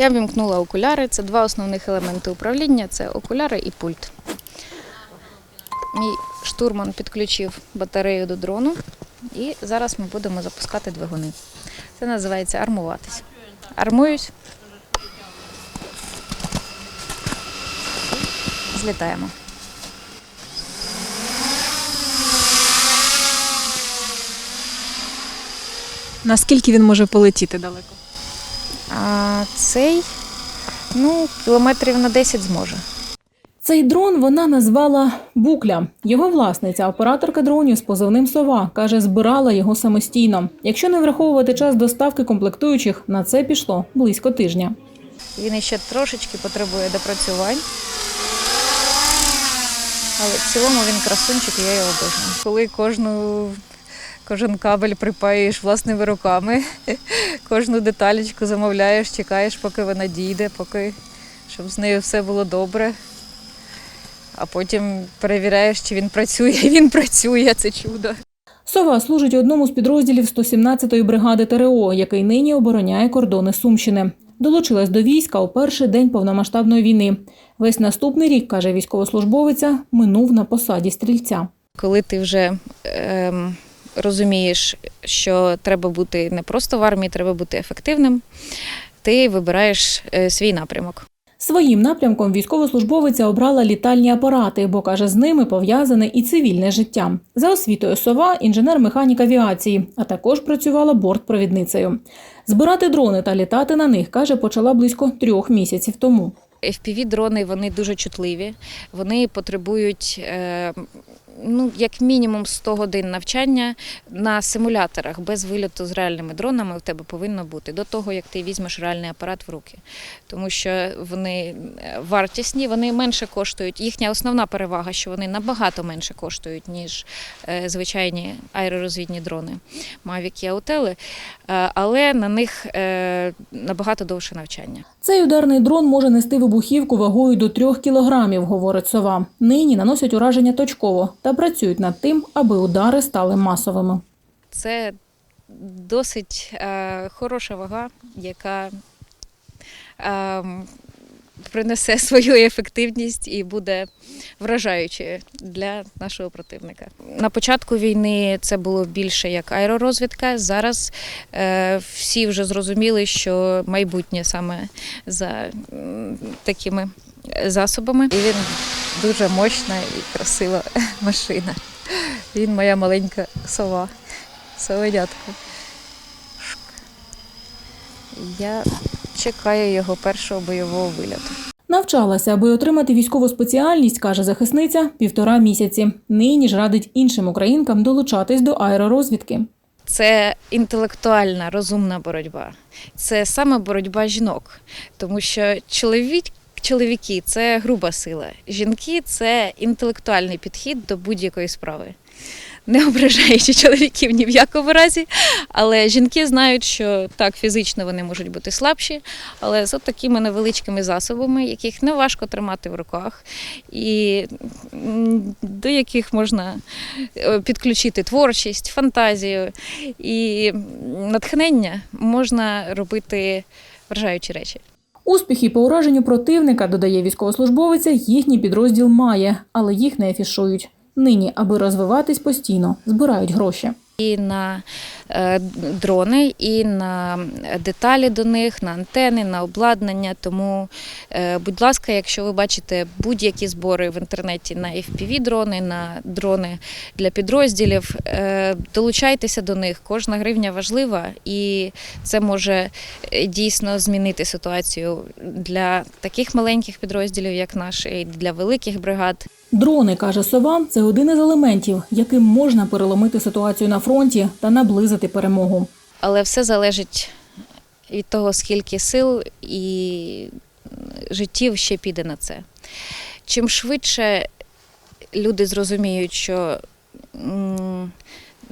Я вімкнула окуляри. Це два основних елементи управління це окуляри і пульт. Мій штурман підключив батарею до дрону, і зараз ми будемо запускати двигуни. Це називається армуватись. Армуюсь. Злітаємо. Наскільки він може полетіти далеко? А цей ну, кілометрів на 10 зможе. Цей дрон вона назвала Букля. Його власниця, операторка дронів з позивним Сова, каже, збирала його самостійно. Якщо не враховувати час доставки комплектуючих, на це пішло близько тижня. Він ще трошечки потребує допрацювань. Але в цілому він красунчик, я його обожнюю. Коли кожну, кожен кабель припаюєш власними руками, кожну деталечку замовляєш, чекаєш, поки вона дійде, поки щоб з нею все було добре. А потім перевіряєш, чи він працює. Він працює, це чудо. Сова служить одному з підрозділів 117-ї бригади ТРО, який нині обороняє кордони Сумщини. Долучилась до війська у перший день повномасштабної війни. Весь наступний рік, каже військовослужбовиця, минув на посаді стрільця. коли ти вже ем, розумієш, що треба бути не просто в армії, треба бути ефективним, ти вибираєш е, свій напрямок. Своїм напрямком військовослужбовиця обрала літальні апарати, бо каже, з ними пов'язане і цивільне життя. За освітою сова інженер-механік авіації, а також працювала бортпровідницею. Збирати дрони та літати на них каже, почала близько трьох місяців тому. FPV-дрони вони дуже чутливі, вони потребують е, ну, як мінімум 100 годин навчання на симуляторах без вильоту з реальними дронами в тебе повинно бути до того, як ти візьмеш реальний апарат в руки. Тому що вони е, вартісні, вони менше коштують. Їхня основна перевага, що вони набагато менше коштують, ніж е, звичайні аеророзвідні дрони Mavic і Аутели, але на них е, набагато довше навчання. Цей ударний дрон може нести вибухівку вагою до трьох кілограмів, говорить сова. Нині наносять ураження точково та працюють над тим, аби удари стали масовими. Це досить е, хороша вага, яка е, принесе свою ефективність і буде вражаючою для нашого противника. На початку війни це було більше як аеророзвідка. Зараз е, всі вже зрозуміли, що майбутнє саме за м, такими засобами. І він дуже мощна і красива машина. Він моя маленька сова. Совенятко. Я чекаю його першого бойового вильоту. Навчалася, аби отримати військову спеціальність, каже захисниця, півтора місяці. Нині ж радить іншим українкам долучатись до аеророзвідки. Це інтелектуальна, розумна боротьба. Це саме боротьба жінок, тому що чоловік. Чоловіки це груба сила. Жінки це інтелектуальний підхід до будь-якої справи. Не ображаючи чоловіків ні в якому разі, але жінки знають, що так, фізично вони можуть бути слабші, але з от такими невеличкими засобами, яких не важко тримати в руках, і до яких можна е, підключити творчість, фантазію і натхнення, можна робити вражаючі речі. Успіхи по ураженню противника, додає військовослужбовиця, їхній підрозділ має, але їх не афішують. Нині, аби розвиватись постійно, збирають гроші. І на е, дрони, і на деталі до них, на антени, на обладнання. Тому, е, будь ласка, якщо ви бачите будь-які збори в інтернеті на FPV-дрони, на дрони для підрозділів, е, долучайтеся до них. Кожна гривня важлива, і це може дійсно змінити ситуацію для таких маленьких підрозділів, як наш, і для великих бригад. Дрони, каже сова, це один із елементів, яким можна переломити ситуацію на фронті та наблизити перемогу. Але все залежить від того, скільки сил і життів ще піде на це. Чим швидше люди зрозуміють, що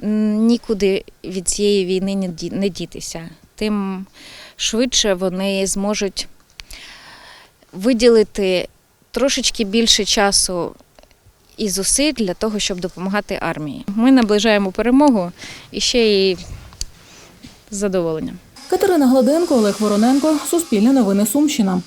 нікуди від цієї війни не дітися, тим швидше вони зможуть виділити трошечки більше часу і зусиль для того, щоб допомагати армії. Ми наближаємо перемогу і ще й з задоволенням. Катерина Гладенко, Олег Вороненко, Суспільне новини Сумщина.